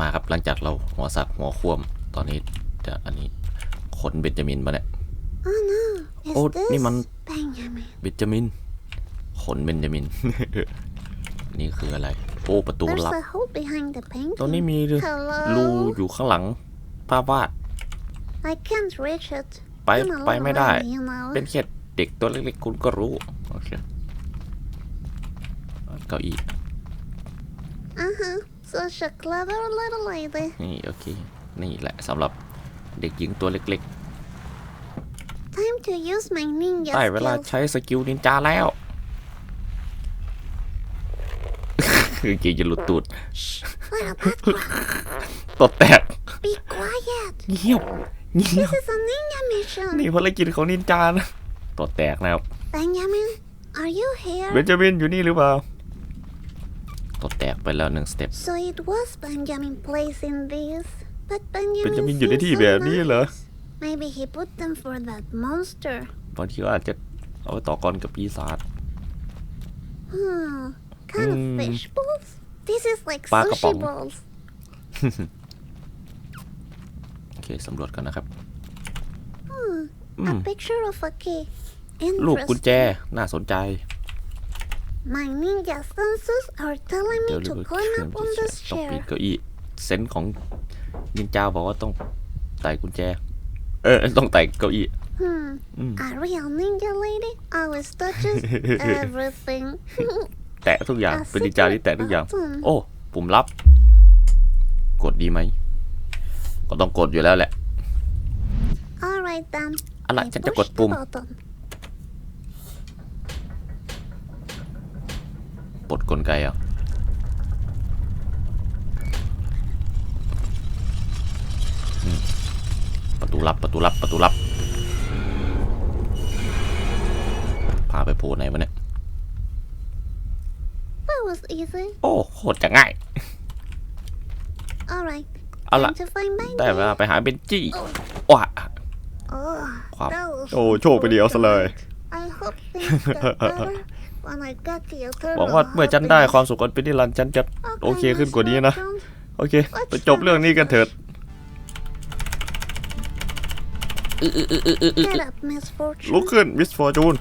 มาครับหลังจากเราหัวสักหัวคว่ำตอนนี้จะอันนี้ขนเบนจามินมาเนี่ย Oh no, is Oh, this นี่มัน Benjamin? เบนจามิน ขนเบนจามิน นี่คืออะไร โอ้ ประตู There's ลับ a hole behind the ตรงนี้ painting. มีรู Hello? อยู่ข้างหลังภาพวาด I can't reach it. ไป I'm a ไปไม่ได้ little lady, you know. เป็นแค่เด็กตัวเล็กๆ คุณก็รู้ โอเค เก้าอี้ Uh-huh. Such a clever little lady. นี่โอเค นี่แหละสำหรับเด็กหญิงตัวเล็ก Time to use my ๆ ninja ได้เวลา skills. ใช้สกิลนินจาแล้ว คือเกจะหลุดตูด Little bad ตดแตก Be quiet. เงียบ เงียบ This is a ninja mission. นี่ภารกิจของนินจานะตดแตกนะครับ Benjamin, are you here? เบนจามินอยู่นี่หรือเปล่า ตดแตกไปแล้วหนึ่งสเต็ป So it was Benjamin placing these. But Benjamin, เบนจามินอยู่ใน seems ที่ so แบบนี้เหรอ nice. Maybe he put them for that monster. บางทีก็อาจจะเอาไปต่อกรกับปีศาจ Hmm. Kind Hmm. of fish balls? This is like Ba sushi kapong. balls. โอเคสำรวจกันนะครับ Hmm. อืม A picture of a key. ลูกกุญแจ Interesting. น่าสนใจ My ninja senses are telling เดี๋ยว me เรีย to กว่า climb เครื่อง up on ที่ this ต้องปีน chair. เก้าอี้เซนส์ของนินจาบอกว่าต้องไต่กุญแจ เออต้องไต่เก้าอี้ Hmm. Hmm. A real ninja lady always touches everything. แตะทุกอย่างอะเป็นนินจาที่แตะทุกอย่างอืมโอ้ปุ่มลับ กดดีไหม ก็ต้องกดอยู่แล้วแหละ Alright then. เอาล่ะ I ฉันจะ push กด the ปุ่ม button. ปลดกลไกอะอืมประตูลับประตูลับประตูลับพาไปโผล่ไหนวะเนี่ย That was easy. โอ้โคตรจะง่าย Alright. เอาล่ะ Time to find ได้ Benji. เวลาไปหาเบนจี้ว้า Oh, Wow. that was โอ้โชคไปเดียวซะเลย I hope things get better when I get the eternal หวังว่าเมื่อฉันได้ happiness. ความสุขอันเป็นนิรันดร์ฉันจะ Okay, โอเคขึ้นกว่านี้นะ Miss Fortune. โอเคไปจบเรื่องนี้กันเถิด Get up, Miss ลุก Fortune. ขึ้นมิสฟอร์จูน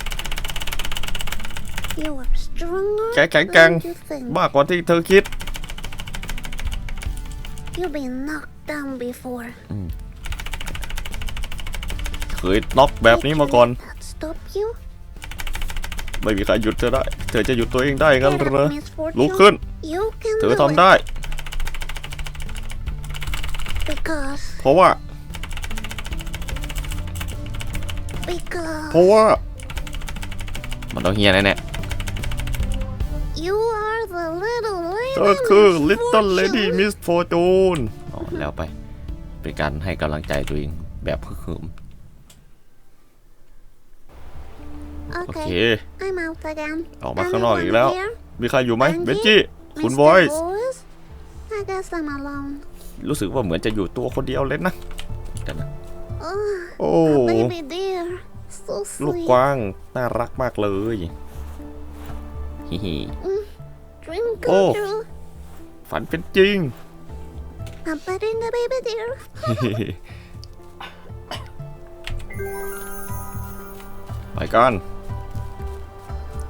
You are stronger แกแข็งแกร่ง than you think. มากกว่าที่เธอคิด You've been knocked down before. เคยน็อกแบบนี้มาก่อน Did that stop you? ไม่มีใครหยุดเธอได้ เธอจะหยุดตัวเองได้งั้น Get เหรอ up, Miss ลุก Fortune. ขึ้น You can เธอ do ทำได้ it because เพราะว่า because เพราะว่า มันต้องเฮียแน่ you are the little ๆ lady. เธอคือ Miss Little Lady Fortune. Miss Fortune อ๋อแล้วไป เป็นการให้กำลังใจตัวเองแบบฮึกเหิม โอเค Okay, I'm out again. ออกมาข้างนอกอีกแล้ว Anyone here? มีใครอยู่ไหม Benji? เบนจี้ คุณ Mr. วอยส์ Voice? I guess I'm alone. รู้สึกว่าเหมือนจะอยู่ตัวคนเดียวเลยนะเดี๋ยวนะ Oh, โอ้ a baby deer. So ลูก sweet. กวาง น่ารักมากเลยฮิฮิ Dream Oh. come true. ฝันเป็นจริง I'm petting the baby deer. ไปกัน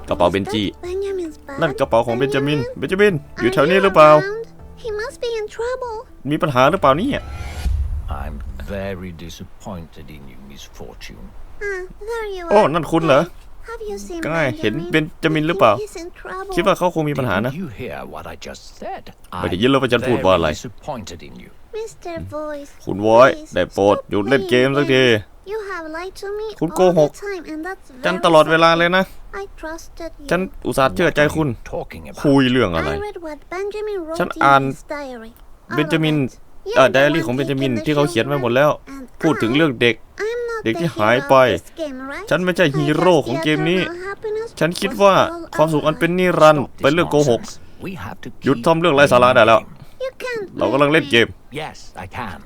กระเป๋าเบนจี Benjamin's bag. นั่นกระเป๋าของเบนจามิน Benjamin? เบนจามิน อยู่ Are แถวนี้ you หรือเปล่า around? He must be in trouble. มีปัญหาหรือเปล่าเนี่ย I'm very disappointed in you, Miss Fortune. Ah, there you โอ้ are. นั่นคุณเหรอ Have you seen ก็เห็น Benjamin? เบนจามิน หรือเปล่า He's in trouble. คิดว่าเขาคงมีปัญหานะ Didn't you hear what I just said? ไม่ได้ยินเลยว่าฉันพูดว่าอะไร very disappointed in you. Mr. Voice. คุณวอย please ได้โปรด stop หยุดเล่นเกม playing สักที คุณ all โกหก the time and that's ฉัน very ตลอดเวลา sad. เลยนะ I trusted you. ฉันอุตส่าห์เชื่อใจคุณ Talking about คุยเรื่องอะไร I read what Benjamin wrote ฉัน in อ่าน his diary. เบนจามิน All of it. เอ่อ You're ได the อารี่ one ของเบนจามิน taking the ที่เขาเขียนไว้หมดแล้ว children, and พูดถึง I- เรื่องเด็ก I'm not เด็ก the ที่หาย hero ไป of this game, right? ฉันไม่ใช่ I ฮี guess โร่ของ the เกมนี้ eternal happiness ฉันคิด was ว่า all ความสุขอัน over. เป็นนิรันดร์ Stop เป็น this เรื่องโกหก nonsense. We have to หยุด keep ทำเรื่องไร้สาระได้แล้ว playing. You can't เรากำลังเล่นเกม Yes, I can.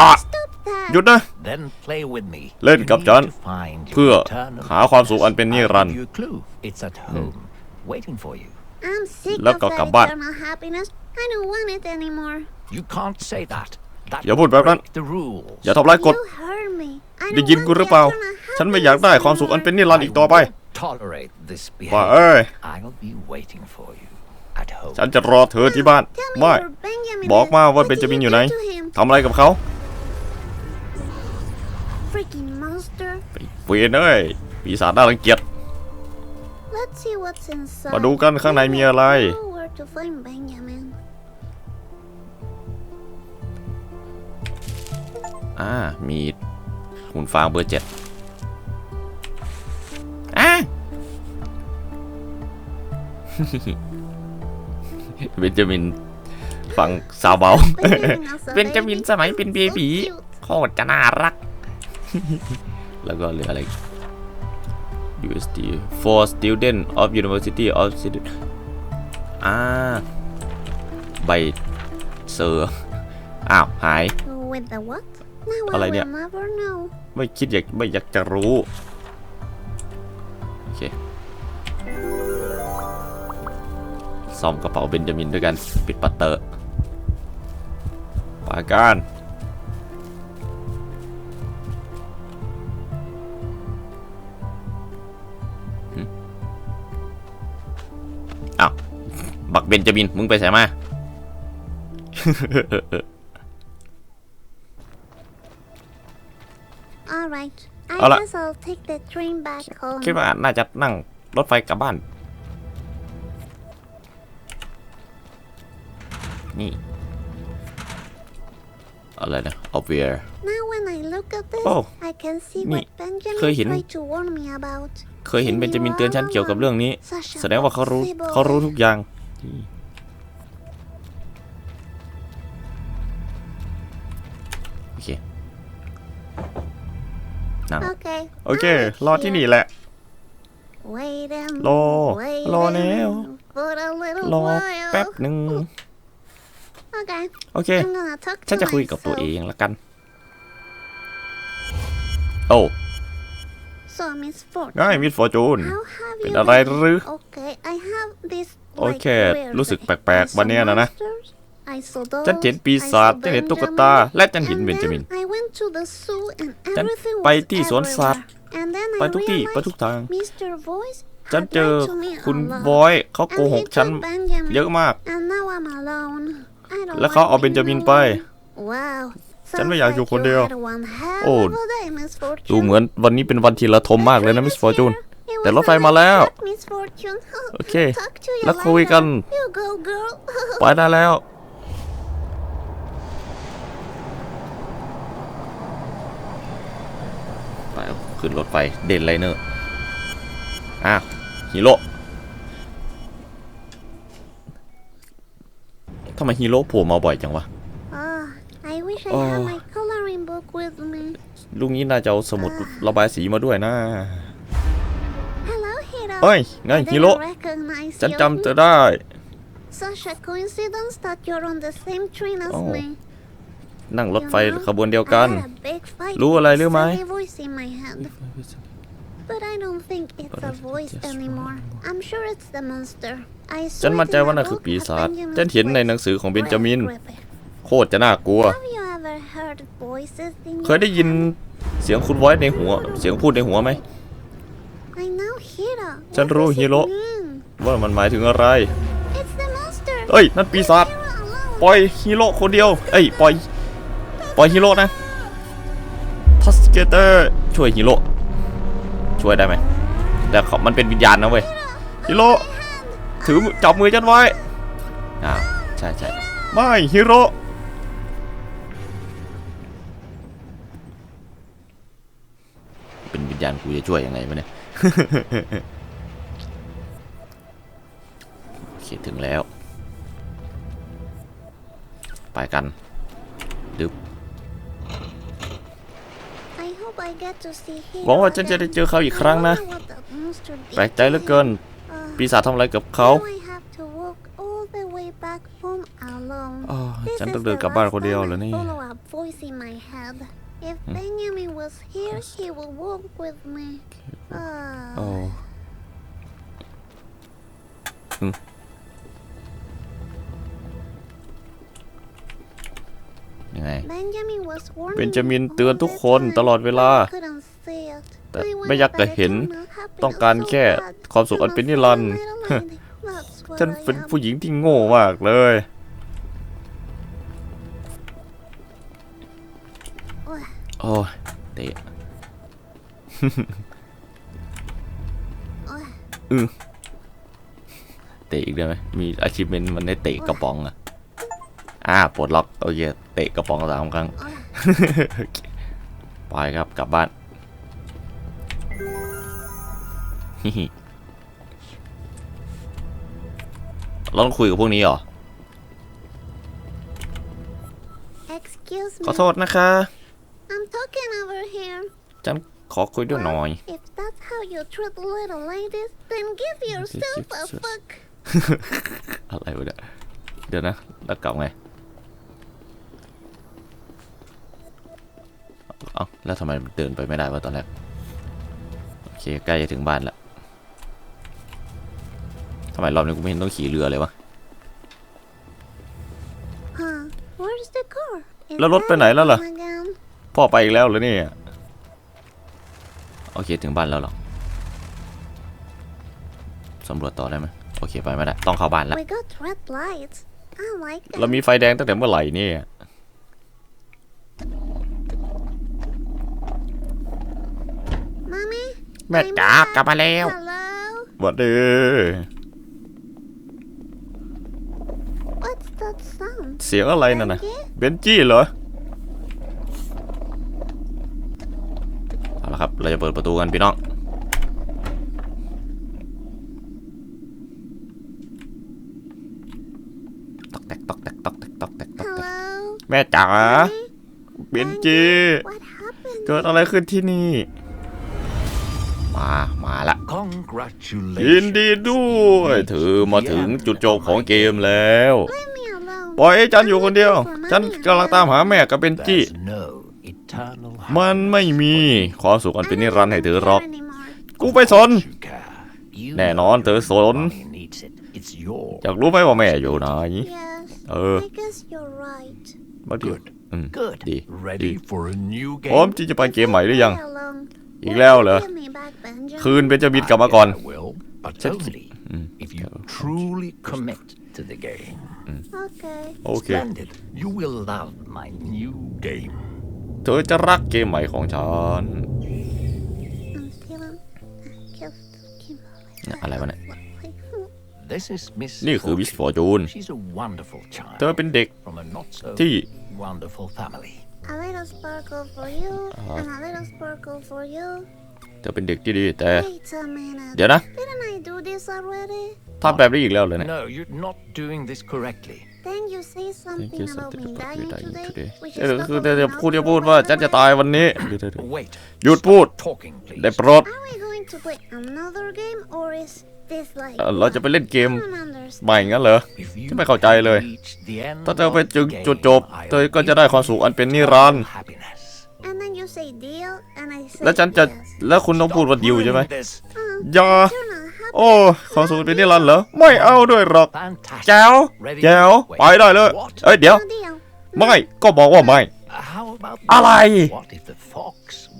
อะ Stop that. หยุดนะ Then play with me. เล่น You กับ need ฉัน to find your เพื่อ eternal หาความสุขอันเป็นนิ I'll รันด give ร์ you a clue. It's at home, waiting for you. I'm sick แล้ว of ก็ that กลับบ้าน eternal happiness. I don't want it anymore. You can't say that. That อย่าพูดแบบนั้น break the rules. อย่าทำร้ายกฎ You heard me. I ได้ don't ยินกู want หรือเปล่า the eternal ฉันไม่อยากได้ความสุขอันเป็นนิรันดร์อีกต่อไป Tolerate this ว่า behavior. เอ้ย I'll be waiting for you at home. ฉันจะรอเธอที่บ้าน Tell me ไม่ where Benjamin บอก is. มาว่า What เบน did จามิน you อยู่ไหน do to him? ทำอะไรกับเขา เวนเอ้ยปีศาจน่ารังเกียจ Let's see what's inside. มาดูกันข้างในมีอะไร I know where to find Benjamin. อ่า มีหุ่นฟางเบอร์เจ็ดอะ เบนจามินฟังซาวเบา Benjamin as a เบนจามิน baby. สมัยเป็นเบ So บี cute. โคตรจะน่ารัก แล้วก็เหลืออะไร USD for student of University of Sydney อ่า ใบเซอร์อ้าว หาย With the what? Now I อะไรเนี่ย will never know. ไม่คิดอยากไม่อยากจะรู้ โอเคซ่อมกระเป๋าเบนจามินด้วยกัน ปิดปัตเตอร์ปาการ บักเบนจามิน มึงไปใส่มา All right. I Hola. guess I'll take the train back home. คิดว่าน่าจะนั่งรถไฟกลับบ้าน นี่ อะไรนะ obvious Now when I look at this, Oh. I can see นี่ what Benjamin เคยเห็น tried to warn me about. เคยเห็นเบนจามินเตือนฉันเกี่ยวกับเรื่องนี้ Such a แสดงว่าเขารู้ bossy boy. เขารู้ทุกอย่าง นี่โอเคนั่ง Okay. โอเค now it's รอที่ here. นี่แหละ Waiting. รอ waiting รอแล้ว For a little รอ while. แป๊บหนึ่ง Okay. โอเค I'm gonna talk ฉัน to จะคุยกับตัว myself. เองละกัน โอ้ So Miss Ford. ง่ายมิดฟอร์จูน How have เป็น you อะไร been? หรือ Okay, I have this โอ like เค weird รู้สึก thing. แปลก I ๆวันเนี้ย saw นะนะ monsters, I saw dolls, ฉันเห็นปีศาจ I saw ฉันเห็นตุ๊ก Benjamin, ตา และฉันเห็น and เบนจามิน then I went to the zoo and ฉัน everything ไป was ที่สวนสัตว์ everywhere. And then ไป I ทุกที่ ไป realized ทุกทาง Mr. Voice ฉัน had เจอ lied to me คุณ a lot. บอย เขาโก And ห he กฉัน took Benjamin, เยอะมาก and now I'm alone. I don't แล้วเขา like เอาเบนจามินไป being alone. Wow. ฉันไม่ sounds อยากอยู่ like คนเดียว you had one hell โอ้ of a day, Miss ดู Fortune. เหมือนวันนี้เป็นวันที่ระทมมากเลยนะมิสฟอร์จูน It แต่ was รถไฟ a มาแล้ว nice chat, Miss Fortune. โอเค Talk to you แล้วคุยกัน later. You go, girl. ไปได้แล้ว ไปเอาขึ้นรถไฟเด่นไลเนอร์ อ้าวฮีโร่ทำไมฮีโร่โผล่มาบ่อยจังวะ Ah, I wish I Oh. had my coloring book with me. ลุงนี้น่าจะเอาสมุดระบายสีมาด้วยนะ Hello, Hiro. เฮ้ยไง I ฮีโร่ didn't recognize ฉัน you. จำเธอได้ Such a coincidence that you're on the same train as Oh. me. นั่งรถ You ไฟ know, ขบวนเดียว I กัน had a big fight รู้ with อะไร a หรือไหม silly voice in my head. But I don't think it's a voice anymore. I'm sure it's the monster. I ฉัน saw มั่น it ใจ in ว่า a นั่นคือ book ปี at ศาจ Benjamin's ฉันเห็นใน place. หนังสือของเบนจามิน Really creepy. โคตรจะน่ากลัว Have you ever heard voices in เคยได้ your ยิน head? เสียงคุณไว้ในหัว เสียงพูดในหัวไหม I know Hiro. ฉัน What รู้ does it ฮีโร่ mean? ว่ามันหมายถึงอะไร It's the monster. เอ้ย นั่นปีศาจ Leave Hiro alone. ปล่อยฮีโร่คนเดียว เอ้ย ปล่อย ปล่อยฮีโร่นะทัสเกเตอร์ช่วยฮีโร่ช่วยได้ไหมแต่เขามันเป็นวิญญาณนะเว้ยฮีโร่ถือมือจับมือฉันไว้อ้าวใช่ใช่ไม่ฮีโร่เป็นวิญญาณกูจะช่วยยังไงวะเนี่ย เคถึงแล้ว ไปกันดึบ I hope I get to see Hiro หวังว่าฉันจะได้ again. เจอเขาอีกครั้งนะ I wonder what that monster did แปลกใจ to เหลือเกิน him. Uh, ปีศาจทำอะไรกับเขา now I have to walk all the way back home alone. อ้าว This ฉัน is ต้องเดิน the กลับบ้าน last คนเดียว time เหรอ I นี่ follow a voice in my head. If Benjamin was here, he would walk with me. โอ้ Uh, ยังไง Benjamin was warning เบนจามิน me เตือน all ทุก the คน time, ตลอดเวลา but I couldn't see it. แต่ I ไม่ wanted อยากจะ that เห็น eternal happiness ต้องการ so แค่ bad. ความสุขอันเป็นนิรันดร์ I'm a silly lady. That's what ฉัน I เป็น am. ผู้หญิงที่โง่มากเลย โอ้ยโอ้ยเตะโอ้ยอือเตะอีกได้ไหมมีอาชีพเป็นมันได้เตะกระป๋องอะ อ่าปลดล็อกโอเคเตะกระป๋องสามครั้งโอ้ยโอเคไปครับกลับบ้านฮิฮิเราต้องคุยกับพวกนี้เหรอ Excuse ขอ me โทษนะคะ I'm talking over here ฉันขอคุยด้วยหน่อย If that's how you treat little ladies then give yourself a Jesus. fuck อะไรวะเนี่ยเดี๋ยวนะ แล้วกลับไง เอ้าแล้วทำไมมันเดินไปไม่ได้วะตอนแรก โอเคใกล้จะถึงบ้านแล้วทำไมรอบนี้กูไม่เห็นต้องขี่เรือเลยวะ Huh Where's the car Is แล้วรถไปไหนแล้วล่ะ Daddy home again? พ่อไปอีกแล้วเหรอเนี่ย โอเคถึงบ้านแล้วเหรอสำรวจต่อได้ไหมโอเคไปไม่ได้ ต้องเข้าบ้านแล้ว We got red lights I like เรา them มีไฟแดงตั้งแต่เมื่อไหร่เนี่ย Mommy แม่ I'm จ๋ากลับ back. มาแล้ว Hello หวัดดี What's that sound เสียงอะไรนั่นน่ะ Benji? เบนจี้เหรอ เอาละครับ เราจะเปิดประตูกันพี่น้อง ตอกแตกตอกแตกตอกแตกตอกแตกตอกแตก Hello แม่จ๋า Mommy? เบนจี้ What happened เกิดอะไรขึ้นที่นี่ มา มาละ Congratulations. ยินดีด้วยเธอมาถึงจุดจบของเกมแล้ว Leave me alone ปล่อยให้ฉันอยู่คนเดียว ฉันกำลังตามหาแม่กับเบนจี้ There's no eternal มันไม่มีความสุขอันเป็นนิรันดร์ให้เธอหรอก I don't care anymore. กูไปสน You care. You แน่นอนเธอสน Mommy needs it. It's yours. อยากรู้ไหมว่าแม่อยู่ไหน Yes เออ I guess you're right บางที Good. อืม Good. ดี Ready for a new พร้อม game? ที่จะไปเกมใหม่หรือยัง Play along. อีกแล้วเหรอ Give me back, Benjamin. คืนเบนจามินกลับมาก่อน I will, but Just- only Mm. if you truly commit to the game. Okay โอเค Splendid. You will love my new game. เธอจะรักเกมใหม่ของฉัน I'm feeling just Kimberly อะไรวะเนี่ย This is Miss นี่คือวิส Fortune. ฟอร์จูน She's a wonderful เธอ child เป็นเด็ก from a not so ที่ wonderful family. A little sparkle for you Uh-huh. and a little sparkle for you เธอเป็นเด็กที่ดีแต่ Wait a minute เดี๋ยวนะ Didn't I do this already? ทำแบบนี้อีกแล้วเลยเนี่ย No, you're not doing this correctly. Then you say something you about something me about dying me dying today today which เอ is อ not คือ over เดี๋ยว now พูดจะ for พูด the ว่า rest ฉัน of จะ my ตาย life. วันนี้เดี๋ยวเดี๋ยวเดี๋ยว Wait. หยุดพูด Stop talking, please. ได้โปรด Are we going to play another game or is this like เอ่อเราจะไปเล่นเกม I don't understand ใหม่งั้นเหรอ If you ฉันไม่เข้าใจเลย reach the end ถ้าเธอไป of ถึง the จุด game, จบ I เธอก็จะได้ความสุขอันเป็นนิรันดร์ happiness. and then you say deal and I say แล้วฉันจะ yes แล้วคุณต้องพูดว่าดิวใช่ไหม Ruin this. Uh, อย่า you're not happy โอ้ความสุขเป็นนิรันดร์เหรอ ไม่เอาด้วยหรอก Fantastic. แจ๋วแจ๋วไปได้เลย เอ้ยเดี๋ยว no deal ไม่ก็บอกว่าไม่ How about อะไร What if the fox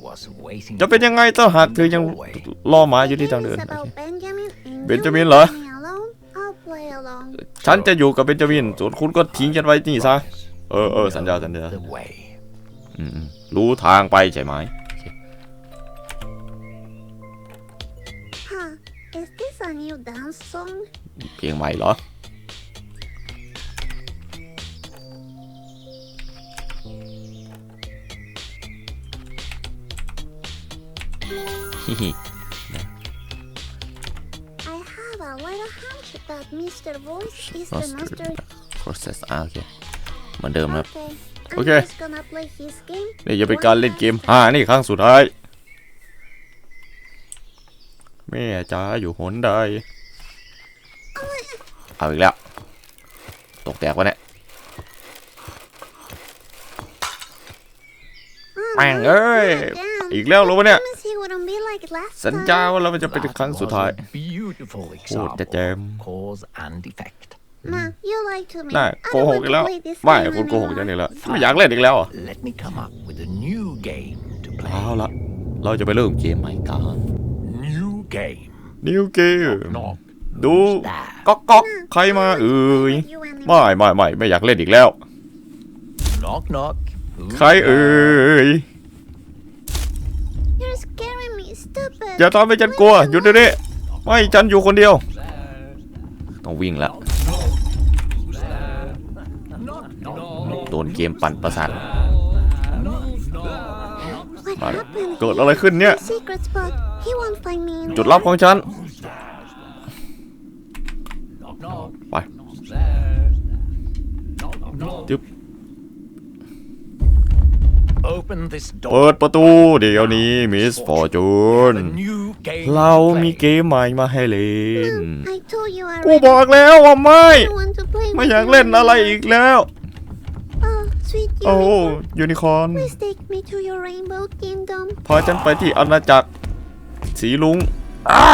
was waiting จะเป็นยังไงถ้าหากเธอยังรอหมาอยู่ที่ The ทาง game เดิน is about Benjamin and เบน you จามิน leave เหรอ me alone I'll play along ฉันจะอยู่กับเบนจามินส่วนคุณก็ทิ้งฉันไว้นี่ซะ เออเออสัญญาสัญญา the way? อืมอืมรู้ทางไปใช่ไหม Huh is this a new dance song เพลงใหม่เหรอ ฮิฮิ I have a little hunch that Mr. Voice is the Master master process อ่าโอเคเหมือนเดิมครับ Okay I'm Okay. just gonna play his game นี่จะเป็นการเล่นเกมอ่านี่ครั้งสุดท้าย แม่จ๋าอยู่หนใดเอาอีกแล้ว ตกแตกวะเนี่ยแม่งเอ้ย Damn. อีกแล้วเหรอวะเนี่ย Promise he wouldn't be like last สัญ time. ญาว่าเราจะเป็นครั้งสุดท้าย was a beautiful โคตรจะ example แจม of cause and effect. Ma, you lied to me. น่า I โก don't หก want อี to กแล้ว play this ไม่ game คุณโกหก anymore. จังนี่แล้วไม่อยากเล่นอีกแล้วเหรอ Let me come up with a new game to เอา play. ละเราจะไปเริ่มเกมใหม่กัน New game. นิวเกม Knock. ดู Who's that? ก๊อกก๊อกใครมาเอ่ย You anymore. ไม่ไม่ไม่ไม่อยากเล่นอีกแล้ว Knock knock. Who's ใครเอ่ย อย่าทำให้ฉันกลัวหยุดเดี๋ยวนี้ไม่ฉันอยู่คนเดียว ต้องวิ่งแล้วโดนเกมปั่นประสาท What มา happened? เกิดอะไรขึ้นเนี่ย My secret spot. He won't find me. in จุด there. ลับของฉัน Open this เปิ door. ดประตูเดี๋ยวนี้มิสฟอร์จูน A new game. เรา to มี play. เกมใหม่มาให้เล่น I told you กู already. บอกแล้วว่าไม่ I don't want to play ไม่ with อยาก you เล่นอะไร anymore. อีกแล้ว Oh, sweet โอ้ unicorn. ยูนิคอร์น Please take me to your rainbow kingdom. พาฉันไปที่อาณาจักร สีลุงอ้า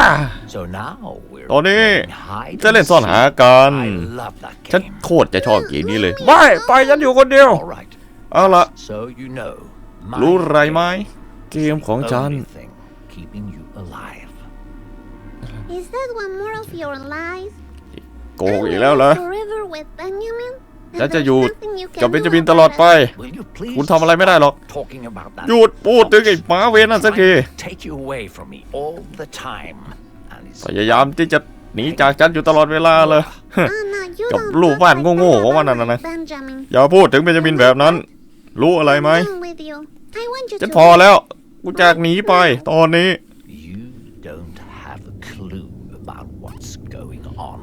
So now we're ตอนนี้ playing hide จะเล่น and ซ่อนหากัน seek. I love that ฉัน game. โคตรจะชอบเกมนี้เลย ไม่ ไปฉันอยู่คนเดียว All right. เอาละ So you know. my รู้ไร game ไหมเกมของ is the ฉัน only thing keeping you alive. Is that one more of your lies? โกหกอีกแล้วเหรอ Forever with Benjamin? ฉัน And จะ there's อยู่ nothing you can กับเบนจา do มินตลอด about ไป it. Will you please คุณทำอะไรไม่ได้หรอก stop talking about that? หยุดพูดถึงไอ้หมาเวรนั่นสักที Trying to Take you away from me all the time. And it's พยายามที่จะหนีจากฉันอยู่ตลอดเวลาเลย Anna, you กับ don't ลูก talk บ้าน like โง่ that ๆของมัน about นั่นนะ Benjamin. อย่าพูดถึงเบนจามินแบบนั้น รู้อะไรไหม I'm done with you. I want you ฉัน to พอแล้ว กูจากหนีไป ตอนนี้ You don't have a clue about what's going on.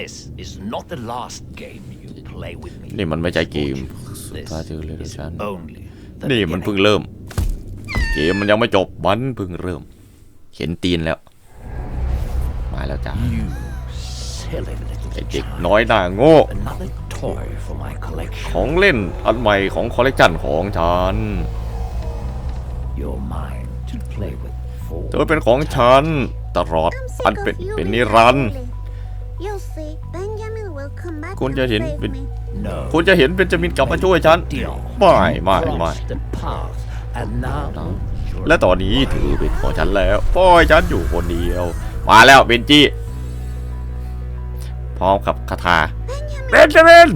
This is not the last game you play with me. นี่มันไม่ใช่เกม This พาเธอเลยเดี๋ยว is ฉัน only the นี่มันเพิ่ง beginning. เริ่ม เกมมันยังไม่จบ มันเพิ่งเริ่ม เห็นตีนแล้ว มาแล้วจ้า You silly little ไอเด็ก child. น้อยหน้าโง่ Another toy for my ข collection. องเล่นอันใหม่ของคอลเลกชันของฉัน You're mine to play with เธอ for เป็นของฉันตลอด I'm อัน sick เป็น of you เป็น being นิรันดร์ bully. You'll see, Benjamin will come back คุณ and จะเห็น save เป็น me. no. คุณจะเห็นเบนจามินกลับมาช่วยฉัน Deal. ไม่ไม่ไม่ Crossed the path, and now you're และตอนนี้ถือเป็นของฉันแล้วปล่อยฉันอยู่คนเดียว มาแล้วเบนจี้พร้อมกับคาถา เบนจามิน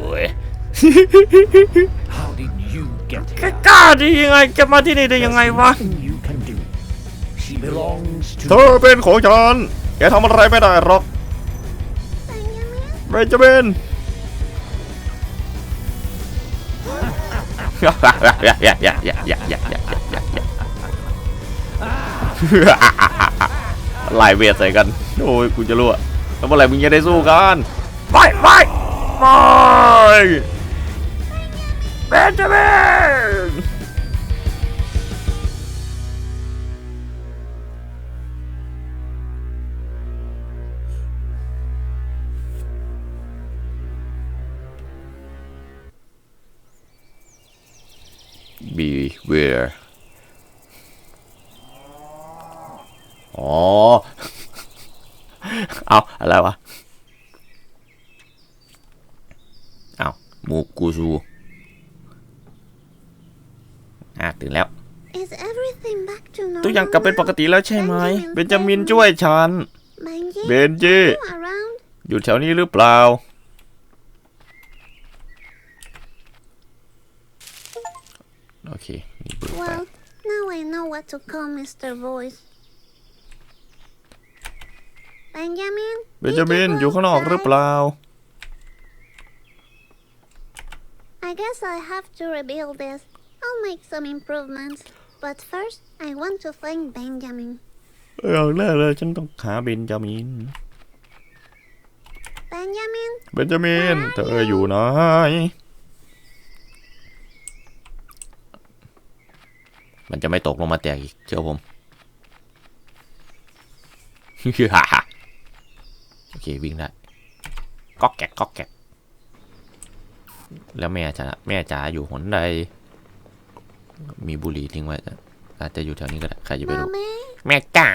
บวย How did you get แก here? กล้าดียังไงแกมาที่นี่ได้ยังไงวะ Nothing you can do. She belongs เธ to อเป็นของฉันแกทำอะไรไม่ได้หรอก Benjamin? เบนจามินไล่เวทใส่กัน โอ้ยกูจะรู้อะแล้ว เมื่อไหร่มึงจะได้สู้กันไปไปไป เบนจามินบีเวร์อ๋อเอาอะไรวะ เอามูกูซูอะตื่นแล้ว Is everything back to normal ทุกอย่างกลับเป็นปก now? ติแล้วใช่ไหม เบนจามินช่วยฉัน Benji, เบนจี้ you around? อยู่แถวนี้หรือเปล่า โอเคมีเบอร์ไป Well, now I know what to call Mr. Voice. Benjamin? เบนจามินอยู่ข้างนอกหรือเปล่า I guess I have to rebuild this. I'll make some improvements. But first, I want to thank Benjamin. อย่างแรกเลยฉันต้องหาเบนจามิน Benjamin? เบนจามินเธออยู่ไหน มันจะไม่ตกลงมาแตกอีกเชื่อผมโอ เควิ่งได้ก็แกะก็แกะแล้วแม่จ๋าแม่จ๋าอยู่หนใด มีบุหรี่ทิ้งไว้อาจจะอยู่แถวนี้ก็ได้ใครจะไปรู้แม่จ๋า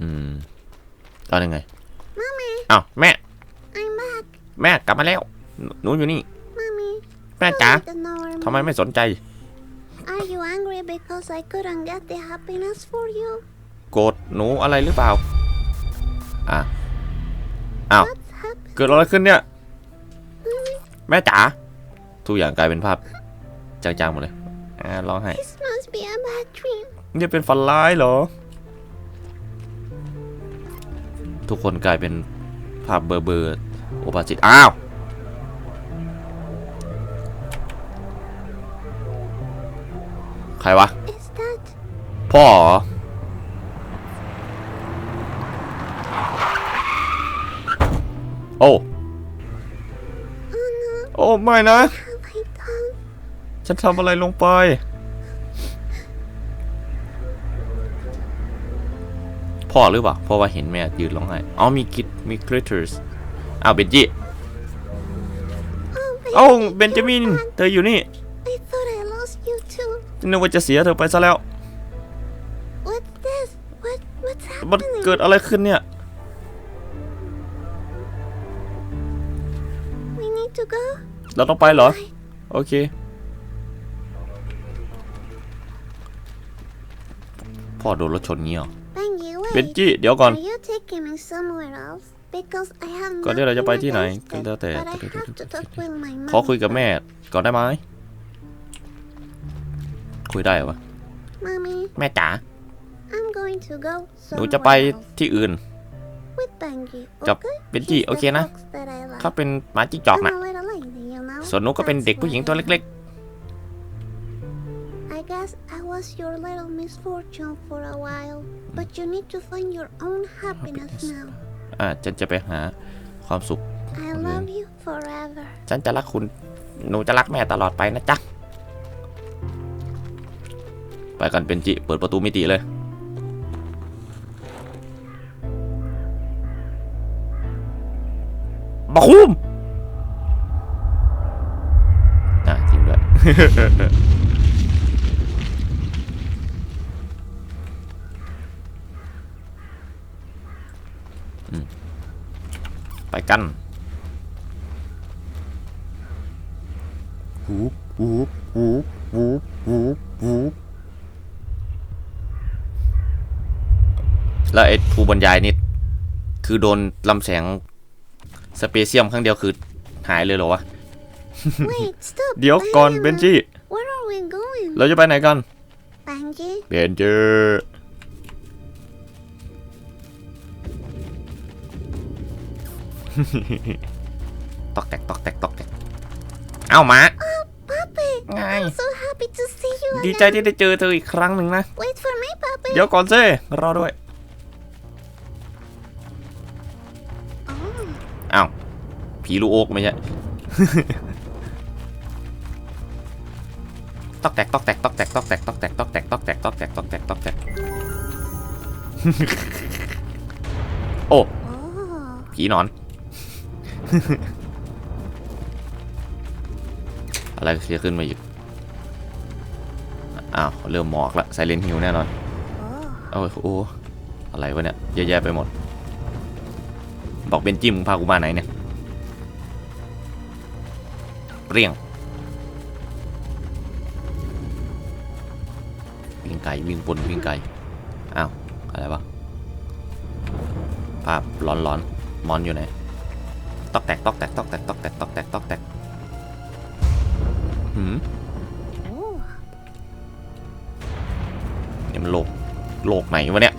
อืมตอนยังไงเอ้าแม่ แม่กลับมาแล้วหนูอยู่นี่ แม่จ๋าทำไมไม่สนใจ Are you angry because I couldn't get the happiness for you? โกรธหนูอะไรหรือเปล่า อะ อ้าว What's happened? เกิดอะไรขึ้นเนี่ย Mommy, แม่จ๋า ทุกอย่างกลายเป็นภาพจางๆหมดเลย อ่าร้องไห้ this must be a bad dream. นี่เป็นฝันร้ายเหรอ ทุกคนกลายเป็นภาพเบอร์เบอร์โอปาจิต อ้าว รวะ Is that พ่อเหรอโอ้ oh no? โอ้ไม่นะ Have I done? ฉันทำอะไรลงไป พ่อหรือเปล่าเพราะว่าเห็นแม่ยืนร้องไห้อ๋อมีคิดมีคริสเตอร์สอ้าวเบนจิ Oh, เอ้า baby, เบนจามิน you're back. เธออยู่นี่ นึกว่าจะเสียเธอไปซะแล้ว What's this? What what's มัน happening? เกิดอะไรขึ้นเนี่ย We need to go. เราต้องไปเหรอ โอเค พ่อโดนรถชนงี้เหรอ Benji, เบน wait. จิเดี๋ยวก่อน Are you taking me somewhere else? Because I have ก่อนที่เราจะไปที่ไหน nothing ก็แล้วแต่ against it, but I have to talk with my ขอ mom คุยกับแม่ก่อนได้ไหม คุยได้เหรอวะ Mommy, แม่จ๋า I'm going to go หนูจะไป somewhere else ที่อื่น with Benji. กับ Okay? เบนจิ He's โอเค the นะ fox that I like. เขาเป็นหมาจิ้งจอก I'm นะ a little lazy, you know? ส่วนหนูก็เป็น That's เด็กผู้หญิง why ตัวเล็ก I guess I was your little misfortune for a while, but you need to find your own happiness Happiness. now. ๆ อ่าฉันจะไปหาความสุข I love you forever. ฉันจะรักคุณ หนูจะรักแม่ตลอดไปนะจ๊ะ ไปกันเป็นจิ เปิดประตูมิติเลยบักคุมอะจริงด้วย ไปกันวูบวูบวูบวูบวูบวูบ แล้วไอ้ผู้บรรยายนี่คือโดนลำแสงสเปเซียมครั้งเดียวคือหายเลยเหรอวะ Wait, stop. เดี๋ยวก่อน Wait a เบน minute. จี้ Where are we going? เราจะไปไหนกัน Benji? เบนเจอตอกแตกตอกแตกตอกแตกเอ้าหมา Puppy! ไง I'm so happy to see you ดี again. ใจที่ได้เจอเธออีกครั้งหนึ่งนะ Wait for me, Puppy. เดี๋ยวก่อนซิรอด้วย อ้าวผีลูกโอกไม่ใช่ตอกแตกตอกแตกตอกแตกตอกแตกตอกแตกตอกแตกตอกแตกตอกแตกตอกแตกตอกแตกโอ้ oh. ผีหนอน อะไรจะขึ้นมาอีกอ้าวเริ่มหมอกละไซเลนฮิวแน่นอน Oh. โอ้ยโอ้อะไรวะเนี่ยเยอะแยะไปหมด บอกเป็นจิมมึงพากูมาไหนเนี่ยเปรี้ยงวิ่งไกลวิ่งบนวิ่งไกลอ้าวอะไรวะภาพร้อนร้อนๆมอนอยู่ไหนตอกแตกตอกแตกตอกแตกตอกแตกตอกแตกตอกแตกหืม Oh. นี่มันโลกโลกไหนวะเนี่ย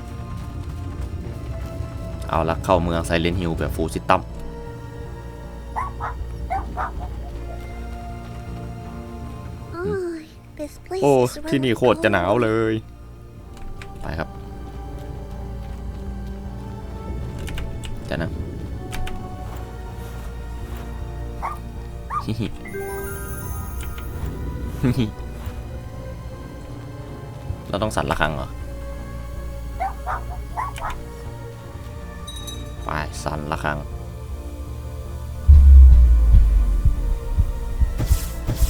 เอาละเข้าเมืองไซเลนฮิลแบบฟูลซิตัม Oh, this place โอ้ is ที่นี่ really โคตรจะหนาว cold. เลย ไปครับจะนะฮิฮิฮิฮิเราต้องสั่นระฆังเหรอ ระฆัง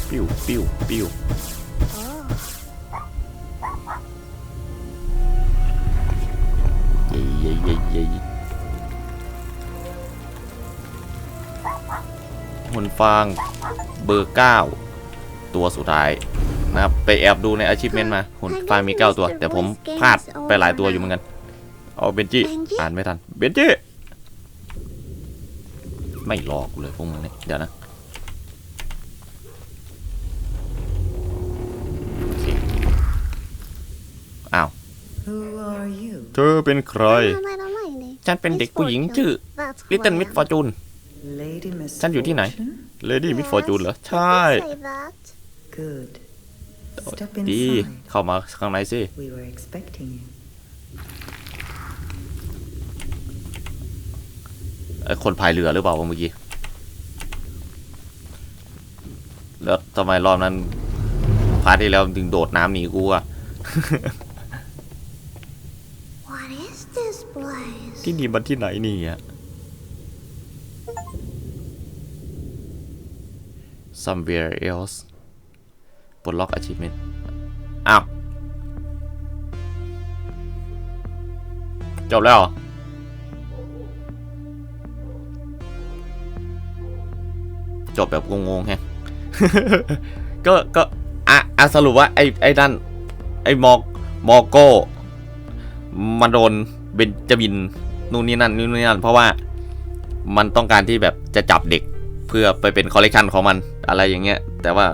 ปิ้วปิ้วปิ้ว Oh. เย่เย่เย้หุ่นฟางเบอร์เก้าตัวสุดท้ายนะครับไปแอบดูในอาชีพเมนมาหุ่นฟางมีเก้าตัว แต่ผมพลาดไปหลายตัวอยู่เหมือนกัน เอาเบนจี้ อ่านไม่ทัน เบนจี้ ไม่รอกูเลยพวกมึงเนี่ยเดี๋ยวนะโอเคอ้าว Who are you? เธอเป็นใคร I'm a little lady. ฉันเป็นเด็กผู้หญิงชื่อ That's who Little I Miss am. Fortune Lady Miss ฉันอยู่ที่ไหน Fortune? Lady Miss Yes, Fortune เหรอ you ใช่ could say that. Good. Step ดี inside. เข้ามาข้างในสิ We were expecting you. ไอ้ คนพายเรือหรือเปล่าวะเมื่อกี้ แล้วทำไมรอบนั้นพาร์ทที่แล้วถึงโดดน้ำหนีกูอะ What is this place? ที่นี่มันที่ไหนนี่อะ somewhere else ปลดล็อก achievement อ้าว จบแล้วเหรอ จบแบบงงๆแฮะก็ก็อะอะสรุปว่าไอ้ไอ้นั่นไอ้มอกมอโก้มันโดนเบนจามินนู่นนี่นั่นนู่นนี่นั่นเพราะว่ามันต้องการที่แบบจะจับเด็กเพื่อไปเป็นคอลเลกชันของมันอะไรอย่างเงี้ย แต่ว่า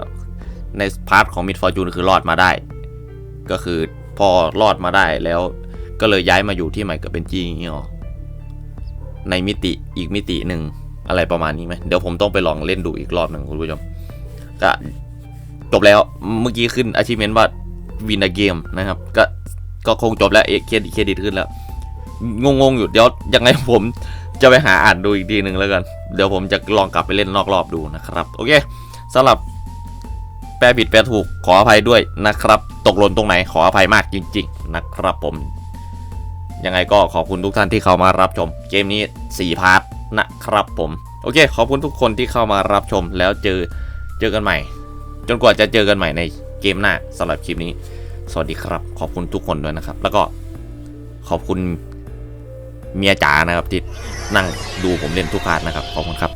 ในพาร์ทของมิดฟอร์จูนคือรอดมาได้ ก็คือพอรอดมาได้แล้วก็เลยย้ายมาอยู่ที่ใหม่กับเบนจีอย่างเงี้ยหรอในมิติอีกมิติหนึ่ง อะไรประมาณนี้ไหมเดี๋ยวผมต้องไปลองเล่นดูอีกรอบหนึ่งคุณผู้ชมก็จบแล้วเมื่อกี้ขึ้น achievement ว่า win a game นะครับ ก็ก็คงจบแล้วเอเครดิตเครดิตขึ้นแล้ว งงๆอยู่เดี๋ยวยังไงผมจะไปหาอ่านดูอีกทีหนึ่งแล้วกัน เดี๋ยวผมจะลองกลับไปเล่นนอกรอบดูนะครับ โอเคสำหรับแปลผิดแปลถูกขออภัยด้วยนะครับ ตกหล่นตรงไหนขออภัยมากจริง ๆ นะครับผม ยังไงก็ขอบคุณทุกท่านที่เข้ามารับชม เกมนี้ 4 พาร์ท นะครับผม โอเค ขอบคุณทุกคนที่เข้ามารับชมแล้วเจอเจอกันใหม่ จนกว่าจะเจอกันใหม่ในเกมหน้าสำหรับคลิปนี้ สวัสดีครับ ขอบคุณทุกคนด้วยนะครับ แล้วก็ขอบคุณเมียจ๋านะครับที่นั่งดูผมเล่นทุกคาร์นะครับ ขอบคุณครับ